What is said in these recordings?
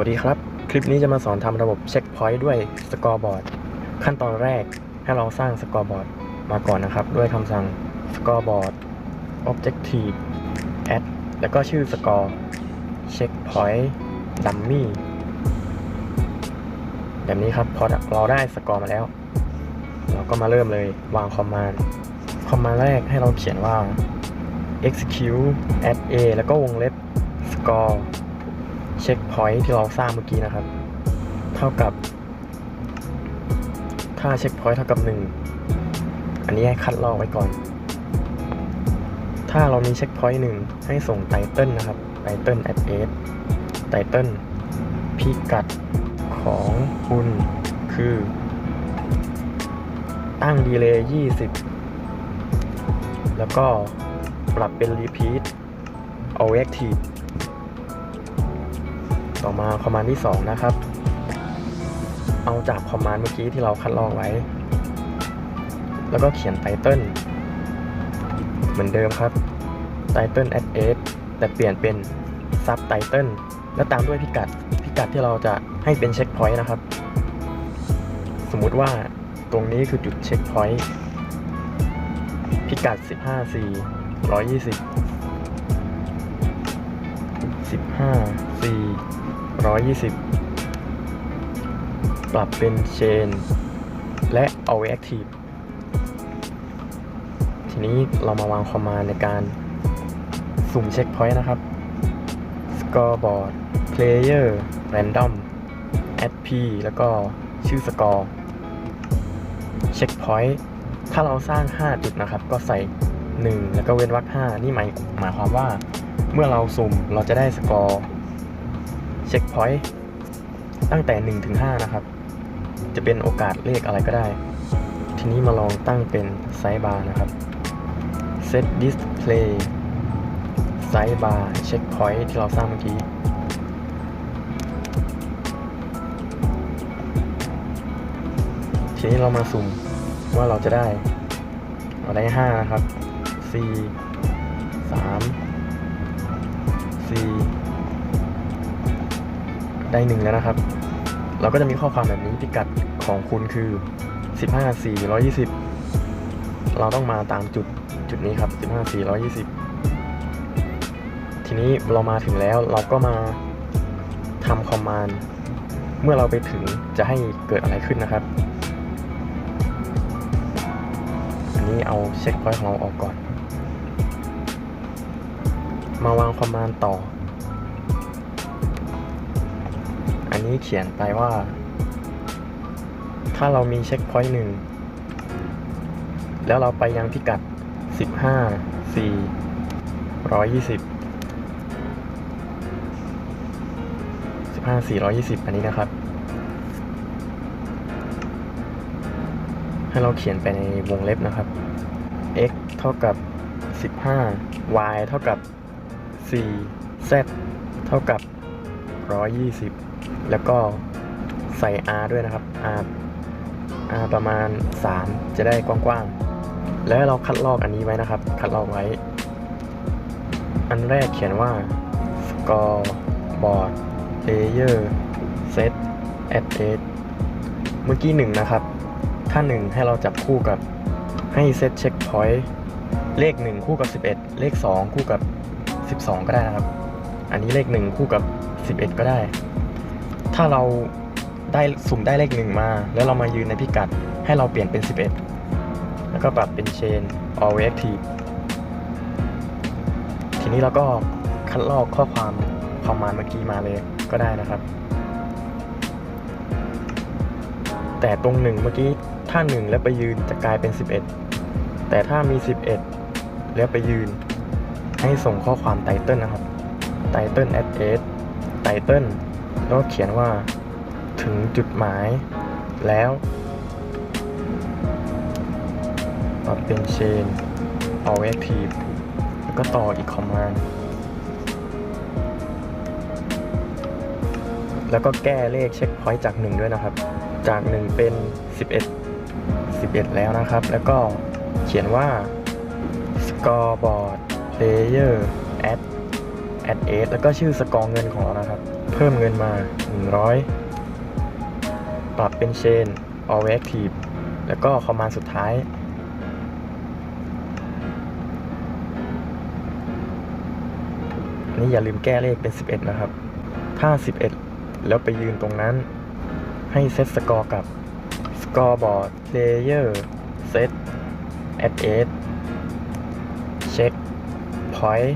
วัสดีครับ คลิปนี้จะมาสอนทำระบบเช็คพอยต์ด้วยสกอร์บอร์ดขั้นตอนแรกให้เราสร้างสกอร์บอร์ดมาก่อนนะครับ ด้วยคำสั่ง scoreboard objective add แล้วก็ชื่อ score checkpoint dummy แบบนี้ครับพอเราได้สกอร์มาแล้ว เราก็มาเริ่มเลยวางคอมมานด์คอมมานด์แรกให้เราเขียนว่า execute add a แล้วก็วงเล็บ score เช็คพอยต์ที่เราสร้างเมื่อกี้นะครับ เท่ากับ ถ้าเช็คพอยต์เท่ากับ 1 อันนี้ให้คัดลอกไว้ก่อน ถ้าเรามีเช็คพอยต์หนึ่งให้ส่งไตเติลนะครับไตเติล at s ไตเติลพิกัดของคุณคือ ตั้งดีเลย์20 แล้วก็ปรับเป็น repeat เอา active ต่อมาคอมมานด์ที่ 2 นะครับ เอาจากคอมมานด์เมื่อกี้ที่เราคัดลอกไว้ แล้วก็เขียนไตเติลเหมือนเดิมครับไตเติล at s แต่เปลี่ยนเป็น sub title แล้วตามด้วยพิกัด พิกัดที่เราจะให้เป็นเช็คพอยต์นะครับ สมมุติว่าตรงนี้คือจุดเช็คพอยต์พิกัด 15 4 120 15 4 120 ปรับเป็นเชน และเอาไว้ active ทีนี้เรามาวางคอมมานในการสุ่มเช็คพอยต์นะครับ scoreboard player random add p แล้วก็ชื่อสกอร์เช็คพอยต์ถ้าเราสร้าง 5 จุดนะครับ ก็ใส่ 1 แล้วก็เว้นวรรค5นี่หมายหมายความว่า เมื่อเราสุ่มเราจะได้สกอร์ เช็คพอยต์ตั้งแต่1ถึง5นะครับ จะเป็นโอกาสเลขอะไรก็ได้ ทีนี้มาลองตั้งเป็นไซส์บาร์นะครับ set display ไซส์บาร์เช็คพอยต์ที่เราสร้างเมื่อกี้ทีนี้เรามาสุ่มว่าเราจะได้เราได้ 5 นะครับ 4 3 4 ได้หนึ่งแล้วนะครับ เราก็จะมีข้อความแบบนี้พิกัดของคุณคือ 15420 เราต้องมาตามจุดจุดนี้ครับ 15420 ทีนี้เรามาถึงแล้วเราก็มาทำคอมมานด์เมื่อเราไปถึงจะให้เกิดอะไรขึ้นนะครับ อันนี้เอาเช็คพอยต์ของเราออกก่อน มาวางคอมมานด์ต่อ นนี้เขียนไปว่า ถ้าเรามีเช็คพอยต์หนึ่งแล้วเราไปยังพิกัด 15 4 120 15 420 อันนี้นะครับ ให้เราเขียนไปในวงเล็บนะครับ x เท่ากับ 15 y เท่ากับ4 z เท่ากับ 120 แล้วก็ใส่ r ด้วยนะครับ r r ประมาณ 3 จะได้กว้างๆ แล้วเราคัดลอกอันนี้ไว้นะครับ คัดลอกไว้ อันแรกเขียนว่า scoreboard layer set address เมื่อกี้หนึ่งนะครับ ถ้าหนึ่งให้เราจับคู่กับให้ set checkpoint เลข 1 คู่กับ 11 เลข 2 คู่กับ 12 ก็ได้นะครับ อันนี้เลข 1 คู่กับ 11 ก็ได้ ถ้าเราได้สุ่มได้เลข1มา แล้วเรามายืนในพิกัดให้เราเปลี่ยนเป็น 11 แล้วก็ปรับเป็น chain always active ทีนี้เราก็คัดลอกข้อความคอมมานด์เมื่อกี้มาเลยก็ได้นะครับ แต่ตรงหนึ่งเมื่อกี้ถ้า1แล้วไปยืนจะกลายเป็น 11 แต่ถ้ามี 11 แล้วไปยืน ให้ส่งข้อความไตเติลนะครับไตเติล at s ไตเติล แล้วเขียนว่าถึงจุดหมายแล้วปรับเป็น chain all active แล้วก็ต่ออีก command แล้วก็แก้เลขเช็คพอยต์จาก 1 ด้วยนะครับ จาก 1 เป็น 11 11 แล้วนะครับ แล้วก็เขียนว่า scoreboard player at at 8แล้วก็ชื่อสกอร์เงินของเรานะครับ พิ่มเงินมา 100 ปรับเป็นเชน always active แล้วก็คอมมานด์สุดท้าย นี่อย่าลืมแก้เลขเป็น 11 นะครับ ถ้า 11 แล้วไปยืนตรงนั้น ให้เซตสกอร์กับ scoreboard layer set at 8 check point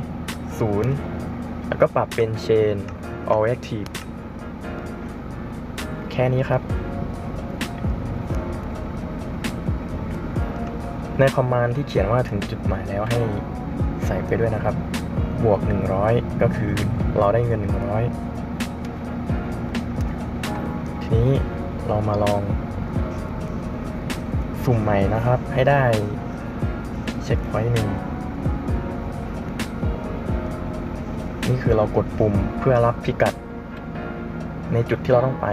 0 แล้วก็ปรับเป็น chain all active แค่นี้ครับ ในคอมมานด์ที่เขียนว่าถึงจุดหมายแล้วให้ใส่ไปด้วยนะครับ บวก 100 ก็คือเราได้เงิน 100 ทีนี้เรามาลองสุ่มใหม่นะครับ ให้ได้เช็คพอยต์หนึ่ง นี่คือเรากดปุ่มเพื่อรับพิกัด ในจุดที่เราต้องไป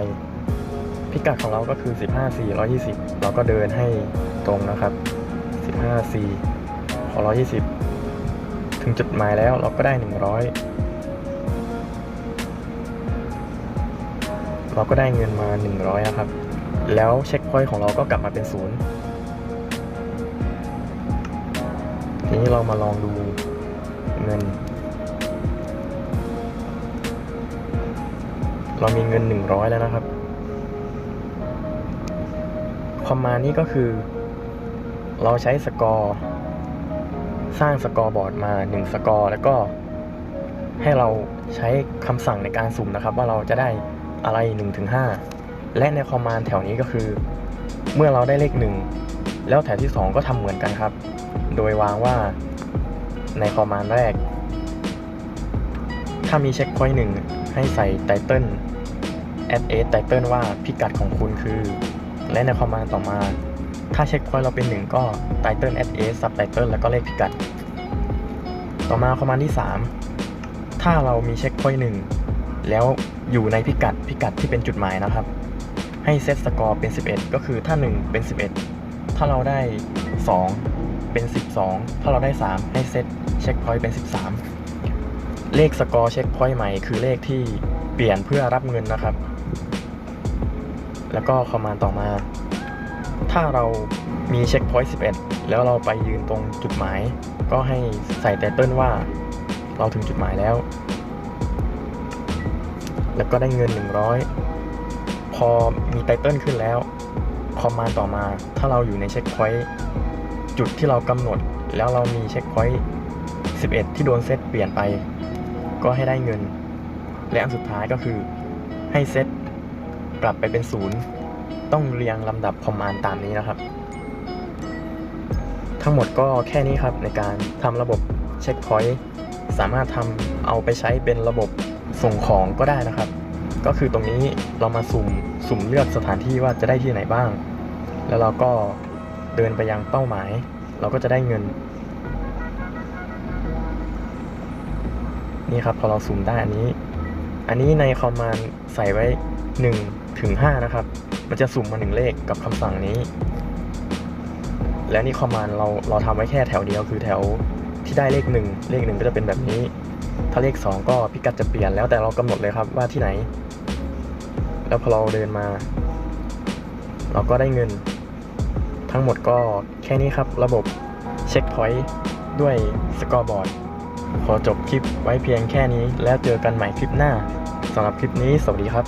พิกัดของเราก็คือ 15 4 120 เราก็เดินให้ตรงนะครับ 15 4 ขอ 120 ถึงจุดหมายแล้วเราก็ได้ 100 เราก็ได้เงินมา 100นะครับ แล้วเช็คพอยต์ของเราก็กลับมาเป็นศูนย์ทีนี้เรามาลองดูเงิน เรามีเงิน 100 แล้วนะครับคอมมานนี้ก็คือ เราใช้สกอร์ สร้างสกอร์บอร์ดมา 1 สกอร์ แล้วก็ให้เราใช้คำสั่งในการสุ่มนะครับ ว่าเราจะได้อะไร 1-5 และในคอมมานด์แถวนี้ก็คือ เมื่อเราได้เลข 1 แล้วแถวที่ 2 ก็ทำเหมือนกันครับ โดยวางว่าในคอมมานด์แรก ถ้ามีเช็คพอยต์หนึ่งให้ใส่ไตเติล add a ไตเติลว่าพิกัดของคุณคือ และในคอมมานด์ต่อมา ถ้าเช็คพอยต์เราเป็นหนึ่งก็ไตเติล add a ซับไตเติลแล้วก็เลขพิกัด ต่อมาคอมมานด์ที่ 3 ถ้าเรามีเช็คพอยต์หนึ่งแล้วอยู่ในพิกัดพิกัดที่เป็นจุดหมายนะครับ ให้เซตสกอร์เป็น 11 ก็คือถ้า 1 เป็น 11 ถ้าเราได้ 2 เป็น 12 ถ้าเราได้ 3 ให้เซตเช็คพอยต์เป็น 13 เลขสกอร์เช็คพอยต์ใหม่คือเลขที่เปลี่ยนเพื่อรับเงินนะครับ แล้วก็คอมมานต่อมา ถ้าเรามีเช็คพอยต์11 แล้วเราไปยืนตรงจุดหมาย ก็ให้ใส่ไตเติ้ลว่าเราถึงจุดหมายแล้ว แล้วก็ได้เงิน 100 พอมีไตเติ้ลขึ้นแล้ว คอมมานต่อมา ถ้าเราอยู่ในเช็คพอยต์จุดที่เรากำหนด แล้วเรามีเช็คพอยต์11 ที่โดนเซตเปลี่ยนไป ก็ให้ได้เงิน และอันสุดท้ายก็คือให้เซตกลับไปเป็นศูนย์ต้องเรียงลำดับคอมมานด์ตามนี้นะครับ ทั้งหมดก็แค่นี้ครับในการทำระบบเช็คพอยต์สามารถทำเอาไปใช้เป็นระบบส่งของก็ได้นะครับ ก็คือตรงนี้เรามาสุ่มสุ่มเลือกสถานที่ว่าจะได้ที่ไหนบ้าง แล้วเราก็เดินไปยังเป้าหมาย เราก็จะได้เงิน นี่ครับพอเราสุ่มได้อันนี้ อันนี้ในคอมมานด์ใส่ไว้1ถึง5นะครับ มันจะสุ่มมาหนึ่งเลขกับคำสั่งนี้ และนี่คอมมานด์เราเราทำไว้แค่แถวเดียวคือแถวที่ได้เลขหนึ่งเลขหนึ่งก็จะเป็นแบบนี้ ถ้าเลข 2 ก็พิกัดจะเปลี่ยนแล้วแต่เรากำหนดเลยครับว่าที่ไหน แล้วพอเราเดินมา เราก็ได้เงิน ทั้งหมดก็แค่นี้ครับระบบเช็คพอยต์ด้วยสกอร์บอร์ด ขอจบคลิปไว้เพียงแค่นี้แล้วเจอกันใหม่คลิปหน้าสำหรับคลิปนี้สวัสดีครับ